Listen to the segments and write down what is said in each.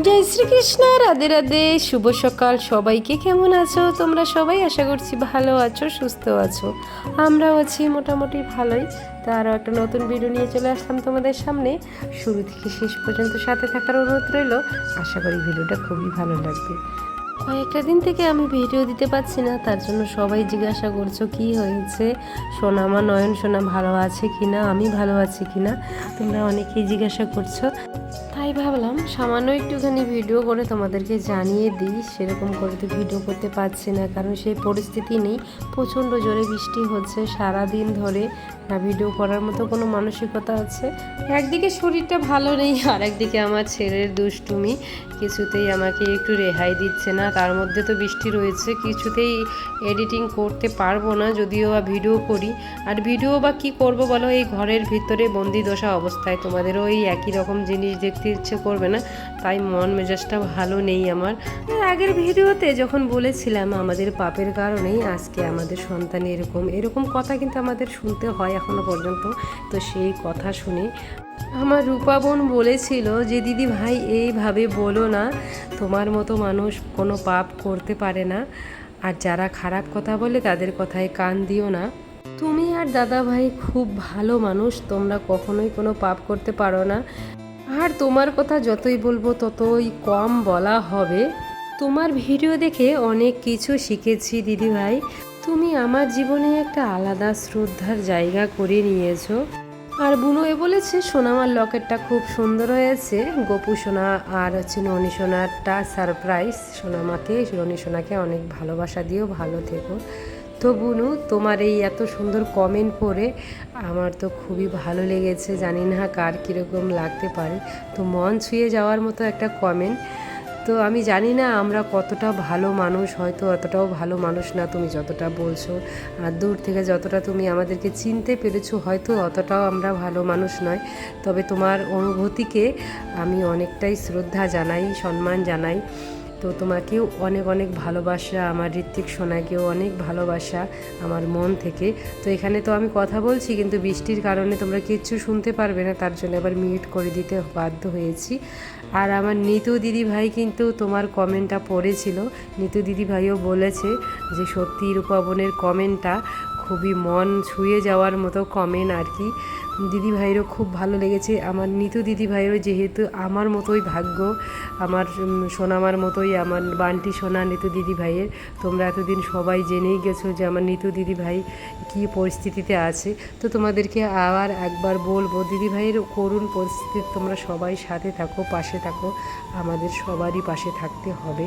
জয় শ্রীকৃষ্ণ, রাধে রাধে, শুভ সকাল। সবাইকে কেমন আছো? তোমরা সবাই আশা করছি ভালো আছো, সুস্থ আছো। আমরাও আছি মোটামুটি ভালোই। তো আরও একটা নতুন ভিডিও নিয়ে চলে আসলাম তোমাদের সামনে। শুরু থেকে শেষ পর্যন্ত সাথে থাকার অনুরোধ রইল। আশা করি ভিডিওটা খুবই ভালো লাগবে। কয়েকটা দিন থেকে আমি ভিডিও দিতে পারছি না, তার জন্য সবাই জিজ্ঞাসা করছ, কি হয়েছে? সোনা আমার নয়ন সোনা ভালো আছে কি না আমি ভালো আছি কি না তোমরা অনেকেই জিজ্ঞাসা করছ। তাই ভাবলাম সামান্য একটুখানি ভিডিও করে তোমাদেরকে জানিয়ে দিই, সেরকম করে তো ভিডিও করতে পারছি না, কারণ সেই পরিস্থিতি নেই। প্রচণ্ড জোরে বৃষ্টি হচ্ছে সারা দিন ধরে না ভিডিও করার মতো কোনো মানসিকতা আছে? একদিকে শরীরটা ভালো নেই, আর একদিকে আমার ছেলের দুষ্টুমি কিছুতেই আমাকে একটু রেহাই দিচ্ছে না। তার মধ্যে তো বৃষ্টি রয়েছে, কিছুতেই এডিটিং করতে পারব না, যদিও বা ভিডিও করি। আর ভিডিও বা কি করব বলো, এই ঘরের ভিতরে বন্দি দশা অবস্থায় তোমাদেরও এই একই রকম জিনিস দেখতে ইচ্ছে করবে না। তাই মন মেজাজটা ভালো নেই আমার। আগের ভিডিওতে যখন বলেছিলাম আমাদের পাপের কারণেই আজকে আমাদের সন্তান এরকম এরকম কথা কিন্তু আমাদের শুনতে হয় এখনও পর্যন্ত। তো সেই কথা শুনে আমার রূপা বোন বলেছিল যে, দিদি ভাই, এইভাবে বলো না, তোমার মতো মানুষ কোনো পাপ করতে পারে না। আর যারা খারাপ কথা বলে তাদের কথায় কান দিও না। তুমি আর দাদা ভাই খুব ভালো মানুষ, তোমরা কখনোই কোনো পাপ করতে পারো না। আর তোমার কথা যতই বলব, ততই কম বলা হবে। তোমার ভিডিও দেখে অনেক কিছু শিখেছি দিদি ভাই তুমি আমার জীবনে একটা আলাদা শ্রদ্ধার জায়গা করে নিয়েছো। আর বুনো এ বলেছে, সোনামার লকেটটা খুব সুন্দর হয়েছে। গোপু সোনা আর হচ্ছে ননি সোনারটা সারপ্রাইজ সোনামাকে রনি সোনাকে অনেক ভালোবাসা দিও, ভালো থেকো। তো বুনু, তোমার এই এত সুন্দর কমেন্ট পড়ে আমার তো খুবই ভালো লেগেছে। জানি না কার কীরকম লাগতে পারে। তো মন ছুঁয়ে যাওয়ার মতো একটা কমেন্ট তো আমি জানি না আমরা কতটা ভালো মানুষ, হয়তো অতটাও ভালো মানুষ না তুমি যতটা বলছো। আর দূর থেকে যতটা তুমি আমাদেরকে চিনতে পেরেছ, হয়তো অতটাও আমরা ভালো মানুষ নয়। তবে তোমার অনুভূতিকে আমি অনেকটাই শ্রদ্ধা জানাই, সম্মান জানাই। তো তোমাকেও অনেক অনেক ভালোবাসা, আমার ঋত্বিক সোনাকেও অনেক ভালোবাসা আমার মন থেকে। তো এখানে তো আমি কথা বলছি, কিন্তু বৃষ্টির কারণে তোমরা কিচ্ছু শুনতে পারবে না, তার জন্য আবার মিউট করে দিতে বাধ্য হয়েছি। আর আমার নিতু দিদি ভাই কিন্তু তোমার কমেন্টটা পড়েছিল। নিতু দিদি ভাইও বলেছে যে সত্যি রূপাবনের কমেন্টটা খুবই মন ছুঁয়ে যাওয়ার মতো কমেন্ট আর কি। দিদি ভাইয়েরও খুব ভালো লেগেছে। আমার নিতু দিদি ভাইয়েরও যেহেতু আমার মতোই ভাগ্য, আমার সোনামার মতোই আমার বান্টি সোনা নিতু দিদি ভাইয়ের তোমরা এতদিন সবাই জেনেই গেছো যে আমার নিতু দিদি ভাই কী পরিস্থিতিতে আছে। তো তোমাদেরকে আবার একবার বলব দিদি ভাইয়ের করুণ পরিস্থিতিতে তোমরা সবাই সাথে থাকো, পাশে থাকো, আমাদের সবারই পাশে থাকতে হবে।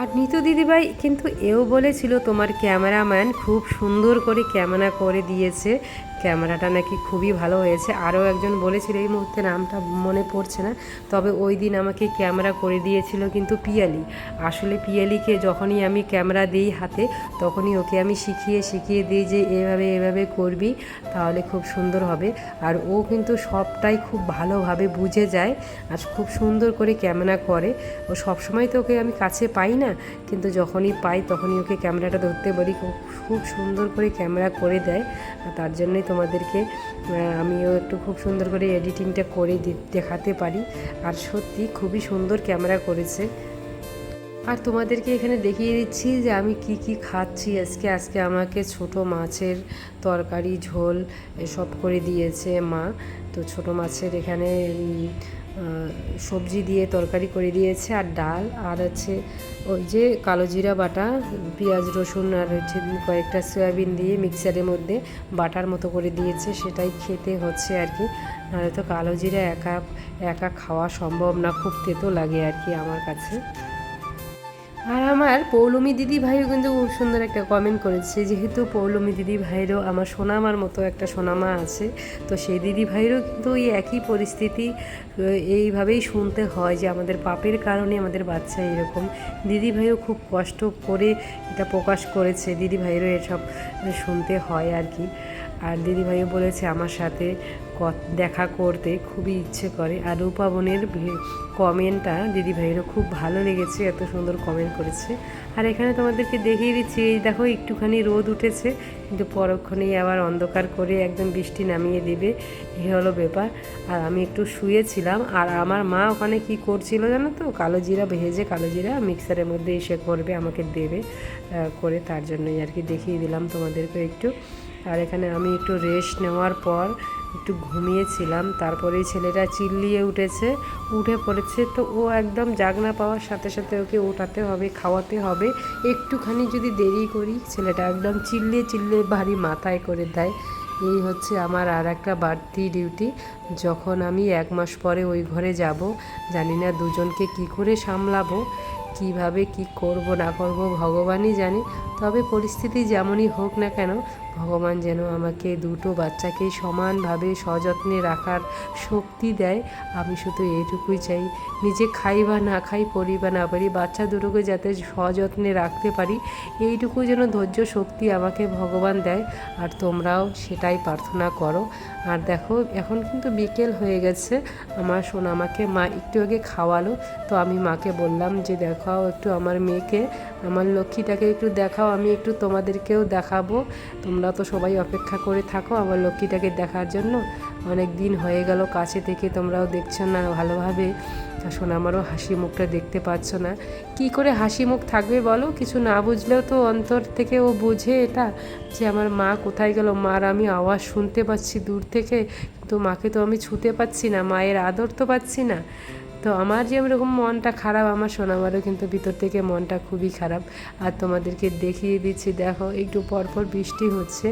আর নিতু দিদিভাই কিন্তু এও বলেছিল, তোমার ক্যামেরাম্যান খুব সুন্দর করে ক্যামেরা করে দিয়েছে। ক্যামেরাটা নাকি খুবই ভালো হয়েছে। আরও একজন বলেছিল এই মুহূর্তে নামটা মনে পড়ছে না। তবে ওই দিন আমাকে ক্যামেরা করে দিয়েছিল কিন্তু পিয়ালি। আসলে পিয়ালিকে যখনই আমি ক্যামেরা দিই হাতে, তখনই ওকে আমি শিখিয়ে শিখিয়ে দিই যে এভাবে এভাবে করবি, তাহলে খুব সুন্দর হবে। আর ও কিন্তু সবটাই খুব ভালোভাবে বুঝে যায় আর খুব সুন্দর করে ক্যামেরা করে। ও সবসময় তো ওকে আমি কাছে পাই না, কিন্তু যখনই পাই তখনই ওকে ক্যামেরাটা ধরতে বলি। খুব সুন্দর করে ক্যামেরা করে দেয় তার জন্যই তোমাদেরকে আমিও একটু খুব সুন্দর করে এডিটিংটা করে দেখাতে পারি। আর সত্যি খুবই সুন্দর ক্যামেরা করেছে। আর তোমাদেরকে এখানে দেখিয়ে দিচ্ছি যে আমি কি কি খাচ্ছি আজকে। আজকে আমাকে ছোট মাছের তরকারি, ঝোল এসব করে দিয়েছে মা। তো ছোট মাছের এখানে সবজি দিয়ে তরকারি করে দিয়েছে আর ডাল আর আছে ওই যে কালো জিরা বাটা, পেঁয়াজ, রসুন আর হচ্ছে কয়েকটা সয়াবিন দিয়ে মিক্সারের মধ্যে বাটার মতো করে দিয়েছে, সেটাই খেতে হচ্ছে আর কি। নাহলে তো কালো জিরা একা একা খাওয়া সম্ভব না, খুব তেতো লাগে আর কি আমার কাছে। আর আমার পৌলমী দিদি ভাইও কিন্তু খুব সুন্দর একটা কমেন্ট করেছে, যেহেতু পৌলমী দিদি ভাইয়েরও আমার সোনামার মতো একটা সোনামা আছে, তো সেই দিদি ভাইয়েরও কিন্তু ওই একই পরিস্থিতি এইভাবেই শুনতে হয় যে আমাদের পাপের কারণে আমাদের বাচ্চা এরকম। দিদি ভাইও খুব কষ্ট করে এটা প্রকাশ করেছে, দিদি ভাইয়েরও এসব শুনতে হয় আর কি। আর দিদিভাইও বলেছে আমার সাথে দেখা করতে খুবই ইচ্ছে করে। আর রূপাবনের কমেন্টটা দিদি ভাইয়েরও খুব ভালো লেগেছে, এত সুন্দর কমেন্ট করেছে। আর এখানে তোমাদেরকে দেখিয়ে দিচ্ছি, এই দেখো একটুখানি রোদ উঠেছে, কিন্তু পরক্ষণেই আবার অন্ধকার করে একদম বৃষ্টি নামিয়ে দেবে এই হলো ব্যাপার। আর আমি একটু শুয়েছিলাম, আর আমার মা ওখানে কি করছিল জানো তো, কালো জিরা ভেজে, কালো জিরা মিক্সারের মধ্যে এসে করবে, আমাকে দেবে করে তার জন্যই আর কি দেখিয়ে দিলাম তোমাদেরকে একটু। আর এখানে আমি একটু রেস্ট নেওয়ার পর একটু ঘুমিয়েছিলাম তারপরে ছেলেটা চিল্লিয়ে উঠেছে, উঠে পড়েছে তো ও একদম জাগনা পাওয়ার সাথে সাথে ওকে ওঠাতে হবে, খাওয়াতে হবে, একটুখানি যদি দেরি করি ছেলেটা একদম চিল্লিয়ে চিল্লিয়ে ভারী মাথায় করে দেয়। এই হচ্ছে আমার আর একটা বাড়তি ডিউটি যখন আমি এক মাস পরে ওই ঘরে যাব, জানি না দুজনকে কি করে সামলাবো, কীভাবে কি করব না করব, ভগবানই জানে। তবে পরিস্থিতি যেমনই হোক না কেন, ভগবান যেন আমাকে দুটো বাচ্চাকে সমানভাবে সযত্নে রাখার শক্তি দেয়। আমি শুধু এইটুকুই চাই, নিজে খাই বা না খাই পরি বা না পারি বাচ্চা দুটোকে যাতে সযত্নে রাখতে পারি এইটুকু যেন ধৈর্য শক্তি আমাকে ভগবান দেয়। আর তোমরাও সেটাই প্রার্থনা করো। আর দেখো, এখন কিন্তু বিকেল হয়ে গেছে। আমার সোনা আমাকে মা একটু আগে খাওয়ালো। তো আমি মাকে বললাম যে, দেখাও একটু আমার মেয়েকে, আমার লক্ষ্মীটাকে একটু দেখাও আমি একটু তোমাদেরকেও দেখাবো। তোমরা তো সবাই অপেক্ষা করে থাকো আমার লক্ষ্মীটাকে দেখার জন্য। অনেক দিন হয়ে গেল, কাছে থেকে তোমরাও দেখছ না ভালোভাবে। শোনা, আমারও হাসি মুখটা দেখতে পাচ্ছ না। কি করে হাসি মুখ থাকবে বলো? কিছু না বুঝলেও তো অন্তর থেকে ও বোঝে এটা যে আমার মা কোথায় গেল। মার আমি আওয়াজ শুনতে পাচ্ছি দূর থেকে, কিন্তু মাকে তো আমি ছুতে পাচ্ছি না, মায়ের আদর তো পাচ্ছি না। তো আমার যে এরকম মনটা খারাপ, আমার সোনামারও কিন্তু ভিতর থেকে মনটা খুবই খারাপ। আর তোমাদেরকে দেখিয়ে দিচ্ছি, দেখো একটু পরপর বৃষ্টি হচ্ছে।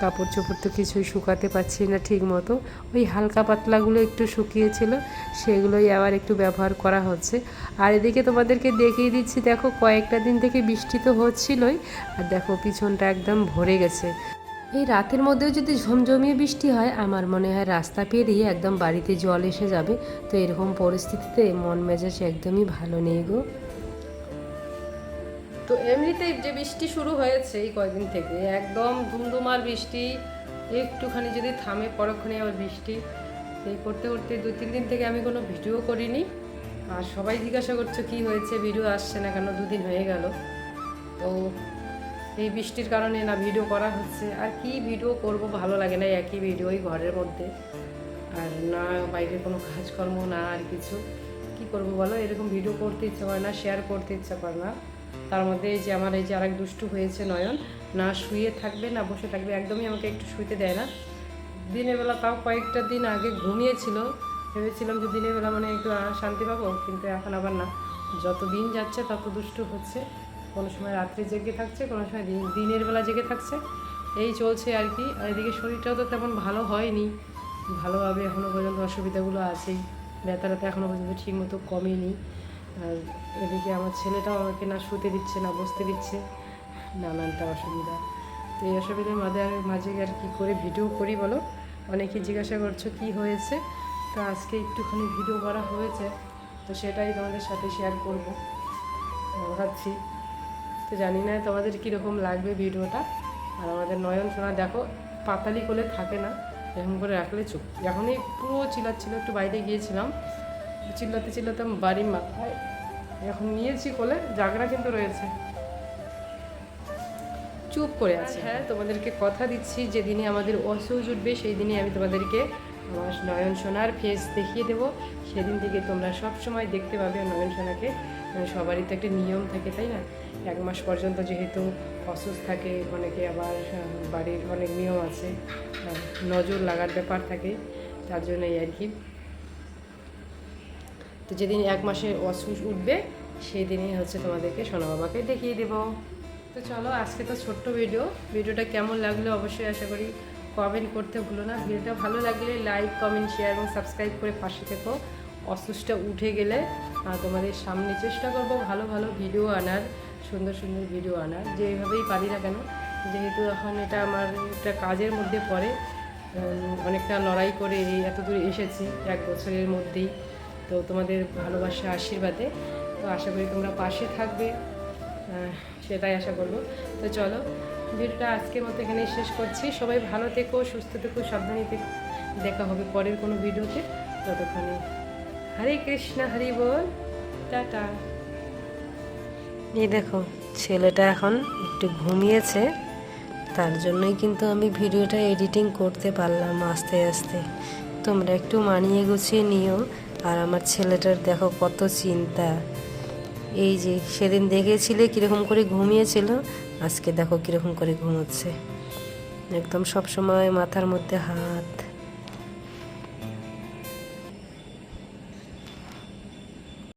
কাপড় চোপড় তো কিছুই শুকাতে পারছি না ঠিক মতো ওই হালকা পাতলাগুলো একটু শুকিয়েছিল, সেগুলোই আবার একটু ব্যবহার করা হচ্ছে। আর এদিকে তোমাদেরকে দেখিয়ে দিচ্ছি, দেখো কয়েকটা দিন থেকে বৃষ্টি তো হচ্ছিলই। আর দেখো পিছনটা একদম ভরে গেছে। এই রাতের মধ্যেও যদি ঝমঝমিয়ে বৃষ্টি হয়, আমার মনে হয় রাস্তা পেরিয়ে একদম বাড়িতে জল এসে যাবে। তো এরকম পরিস্থিতিতে মন মেজাজ একদমই ভালো নেই গো। তো এমনিতেই যে বৃষ্টি শুরু হয়েছে এই কয়দিন থেকে, একদম ধুমধুমার বৃষ্টি, একটুখানি যদি থামে পরক্ষণে আবার বৃষ্টি, এই করতে করতে দু তিন দিন থেকে আমি কোনো ভিডিও করিনি। আর সবাই জিজ্ঞাসা করছে কি হয়েছে, ভিডিও আসছে না কেন, দুদিন হয়ে গেল। তো এই বৃষ্টির কারণে না ভিডিও করা হচ্ছে। আর কি ভিডিও করব ভালো লাগে না একই ভিডিও ওই ঘরের মধ্যে। আর না বাইরে কোনো কাজকর্ম, না আর কিছু। কি করব বলো? এরকম ভিডিও করতে ইচ্ছা করে না শেয়ার করতে ইচ্ছা করে না। তার মধ্যে এই যে আমার এই যে আরেক দুষ্টু হয়েছে নয়ন, না শুয়ে থাকবে, না বসে থাকবে, একদমই আমাকে একটু শুইতে দেয় না। দিনের বেলা তাও কয়েকটা দিন আগে ঘুমিয়েছিল। ভেবেছিলাম যে দিনের বেলা মানে একটু শান্তি পাবো, কিন্তু এখন আবার না। যত দিন যাচ্ছে তত দুষ্টু হচ্ছে। কোনো সময় রাত্রে জেগে থাকছে, কোনো সময় দিন, দিনের বেলা জেগে থাকছে। এই চলছে আর কি। আর এদিকে শরীরটাও তো তেমন ভালো হয়নি। ভালোভাবে এখনও পর্যন্ত অসুবিধাগুলো আছেই ব্যথা ব্যথা এখনও পর্যন্ত ঠিক মতো কমেনি। আর এদিকে আমার ছেলেটাও আমাকে না শুতে দিচ্ছে, না বসতে দিচ্ছে। নানানটা অসুবিধা। তো এই অসুবিধার মাঝে মাঝে আর কি করে ভিডিও করি বলো? অনেকে জিজ্ঞাসা করছ কি হয়েছে? তো আজকে একটুখানি ভিডিও করা হয়েছে। তো সেটাই তোমাদের সাথে শেয়ার করব। ভাবছি। তো জানি না তোমাদের কীরকম লাগবে ভিডিওটা। আর আমাদের নয়ন সোনা দেখো পাতালি কোলে থাকে না এরকম করে রাখলে চুপ। এখনই পুরো চিল্লাচ্ছিল একটু বাইরে গিয়েছিলাম। চিল্লাতে চিল্লাতে আমি বাড়ির মাথায় এখন নিয়েছি কোলে জাগরা কিন্তু রয়েছে। চুপ করে আছে। হ্যাঁ তোমাদেরকে কথা দিচ্ছি যেদিনে আমাদের অসহজ উঠবে সেই দিনই আমি তোমাদেরকে আমার নয়ন সোনার ফেস দেখিয়ে দেবো। সেদিন থেকে তোমরা সব সময় দেখতে পাবে নয়ন সোনাকে। সবারই তো একটা নিয়ম থাকে তাই না? এক মাস পর্যন্ত যেহেতু অসুস্থ থাকে, অনেকে আবার বাড়ির অনেক নিয়ম আছে নজর লাগার ব্যাপার থাকে, তার জন্যই আর কি। তো যেদিন এক মাসে অসুস্থ উঠবে সেই দিনই হচ্ছে তোমাদেরকে সোনা বাবাকে দেখিয়ে দেবো। তো চলো, আজকে তো ছোট্ট ভিডিও ভিডিওটা কেমন লাগল অবশ্যই আশা করি কমেন্ট করতে ভুলো না। ভিডিওটা ভালো লাগলে লাইক কমেন্ট শেয়ার এবং সাবস্ক্রাইব করে পাশে থেকো। অসুস্থটা উঠে গেলে তোমাদের সামনে চেষ্টা করব ভালো ভালো ভিডিও আনার। সুন্দর সুন্দর ভিডিও আনার। যেভাবেই পারি না কেন, যেহেতু এখন এটা আমার একটা কাজের মধ্যে পড়ে অনেকটা লড়াই করে এই এত দূরে এসেছি, এক বছরের মধ্যেই। তো তোমাদের ভালোবাসা, আশীর্বাদে। তো আশা করি তোমরা পাশে থাকবে। সেটাই আশা করব। তো চলো, ভিডিওটা আজকের মতো এখানেই শেষ করছি। সবাই ভালো থেকো, সুস্থ থেকো, সাবধানে দেখা হবে পরের কোনো ভিডিওতে। ততক্ষণে হরে কৃষ্ণ, হরি বল। টাটা। এই দেখো, ছেলেটা এখন একটু ঘুমিয়েছে, তার জন্যই কিন্তু আমি ভিডিওটা এডিটিং করতে পারলাম আস্তে আস্তে। তোমরা একটু মানিয়ে গুছিয়ে নিও, আর আমার ছেলেটার দেখো কত চিন্তা। এই যে, সেদিন দেখেছিলে কীরকম করে ঘুমিয়েছিল? আজকে দেখো কীরকম করে ঘুমোচ্ছে। একদম সব সময় মাথার মধ্যে হাত।